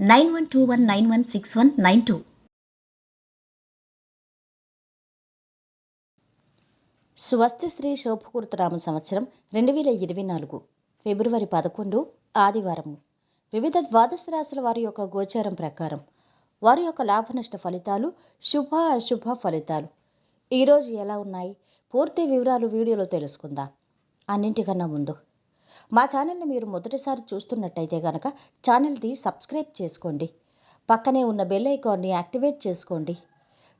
nine one two one nine one six one nine two. స్వస్తి శ్రీ శోభకృతరామ సంవత్సరం రెండు వేల ఇరవై నాలుగు ఫిబ్రవరి పదకొండు ఆదివారము. వివిధ ద్వాదశ రాశుల వారి యొక్క గోచారం ప్రకారం వారి యొక్క లాభనష్ట ఫలితాలు శుభ అశుభ ఫలితాలు. ఈరోజు ఎలా ఉన్నాయి? పూర్తి వివరాలు వీడియోలో తెలుసుకుందాం. అన్నింటికన్నా ముందు మా ఛానల్ని మీరు మొదటిసారి చూస్తున్నట్టయితే కనుక ఛానల్ని సబ్స్క్రైబ్ చేసుకోండి. పక్కనే ఉన్న బెల్ ఐకాన్ని యాక్టివేట్ చేసుకోండి.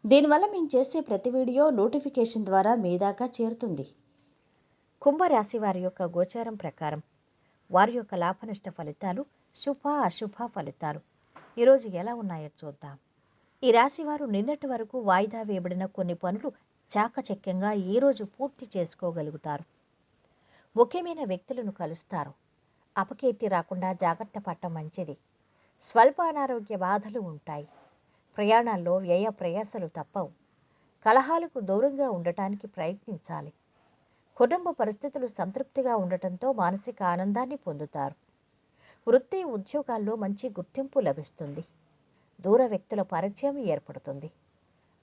దీనివల్ల మేము చేసే ప్రతి వీడియో నోటిఫికేషన్ ద్వారా మీ దాకా చేరుతుంది. కుంభరాశి వారి యొక్క గోచారం ప్రకారం వారి యొక్క లాభనష్ట ఫలితాలు శుభ అశుభ ఫలితాలు. ఈరోజు ఎలా ఉన్నాయో చూద్దాం. ఈ రాశి వారు నిన్నటి వరకు వాయిదా వేయబడిన కొన్ని పనులు చాకచక్యంగా ఈరోజు పూర్తి చేసుకోగలుగుతారు. ముఖ్యమైన వ్యక్తులను కలుస్తారు. అపకీర్తి రాకుండా జాగ్రత్త పడటం మంచిది. స్వల్ప అనారోగ్య బాధలు ఉంటాయి. ప్రయాణాల్లో వ్యయ ప్రయాసలు తప్పవు. కలహాలకు దూరంగా ఉండటానికి ప్రయత్నించాలి. కుటుంబ పరిస్థితులు సంతృప్తిగా ఉండటంతో మానసిక ఆనందాన్ని పొందుతారు. వృత్తి ఉద్యోగాల్లో మంచి గుర్తింపు లభిస్తుంది. దూర వ్యక్తుల పరిచయం ఏర్పడుతుంది.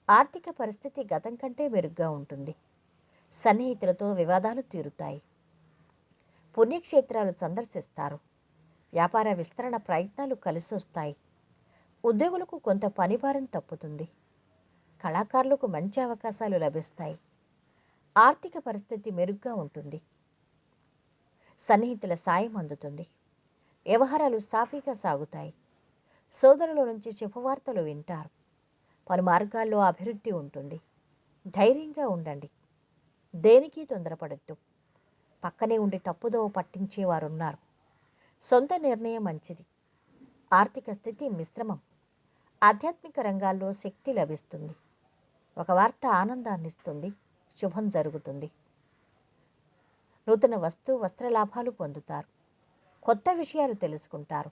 ఆర్థిక పరిస్థితి గతం కంటే మెరుగ్గా ఉంటుంది. సన్నిహితులతో వివాదాలు తీరుతాయి. పుణ్యక్షేత్రాలు సందర్శిస్తారు. వ్యాపార విస్తరణ ప్రయత్నాలు కలిసొస్తాయి. ఉద్యోగులకు కొంత పనిభారం తప్పుతుంది. కళాకారులకు మంచి అవకాశాలు లభిస్తాయి. ఆర్థిక పరిస్థితి మెరుగ్గా ఉంటుంది. సన్నిహితుల సాయం అందుతుంది. వ్యవహారాలు సాఫీగా సాగుతాయి. సోదరుల నుంచి శుభవార్తలు వింటారు. పలు మార్గాల్లో అభివృద్ధి ఉంటుంది. ధైర్యంగా ఉండండి. దేనికి తొందరపడద్దు. పక్కనే ఉండి తప్పుదోవ పట్టించేవారున్నారు. సొంత నిర్ణయం మంచిది. ఆర్థిక స్థితి మిశ్రమం. ఆధ్యాత్మిక రంగాల్లో శక్తి లభిస్తుంది. ఒక వార్త ఆనందాన్నిస్తుంది. శుభం జరుగుతుంది. నూతన వస్తు వస్త్ర లాభాలు పొందుతారు. కొత్త విషయాలు తెలుసుకుంటారు.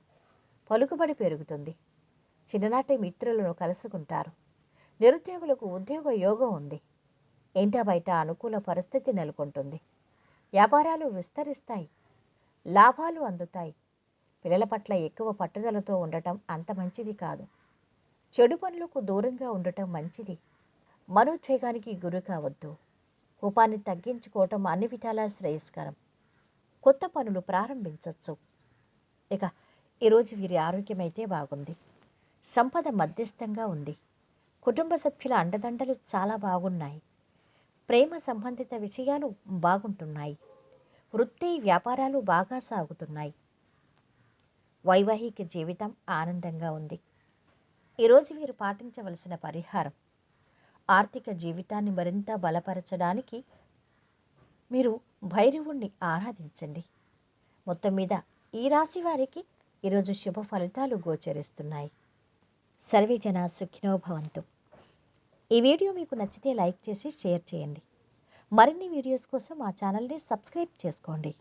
పలుకుబడి పెరుగుతుంది. చిన్ననాటి మిత్రులను కలుసుకుంటారు. నిరుద్యోగులకు ఉద్యోగ యోగం ఉంది. ఇంట బయట అనుకూల పరిస్థితి నెలకొంటుంది. వ్యాపారాలు విస్తరిస్తాయి లాభాలు అందుతాయి. పిల్లల పట్ల ఎక్కువ పట్టుదలతో ఉండటం అంత మంచిది కాదు. చెడు పనులకు దూరంగా ఉండటం మంచిది. మనోద్వేగానికి గురి కావద్దు. కోపాన్ని తగ్గించుకోవటం అన్ని విధాలా శ్రేయస్కరం. కొత్త పనులు ప్రారంభించవచ్చు ఇక ఈరోజు వీరి ఆరోగ్యం అయితే బాగుంది. సంపద మధ్యస్థంగా ఉంది. కుటుంబ సభ్యుల అండదండలు చాలా బాగున్నాయి. ప్రేమ సంబంధిత విషయాలు బాగుంటున్నాయి. వృత్తి వ్యాపారాలు బాగా సాగుతున్నాయి. వైవాహిక జీవితం ఆనందంగా ఉంది. ఈరోజు మీరు పాటించవలసిన పరిహారం ఆర్థిక జీవితాన్ని మరింత బలపరచడానికి మీరు భైరవుణ్ణి ఆరాధించండి. మొత్తం మీద ఈ రాశి వారికి ఈరోజు శుభ ఫలితాలు గోచరిస్తున్నాయి. సర్వే జన సుఖినోభవంతు ఈ వీడియో మీకు నచ్చితే లైక్ చేసి షేర్ చేయండి. మరిన్ని వీడియోస్ కోసం మా ఛానల్ని సబ్స్క్రైబ్ చేసుకోండి.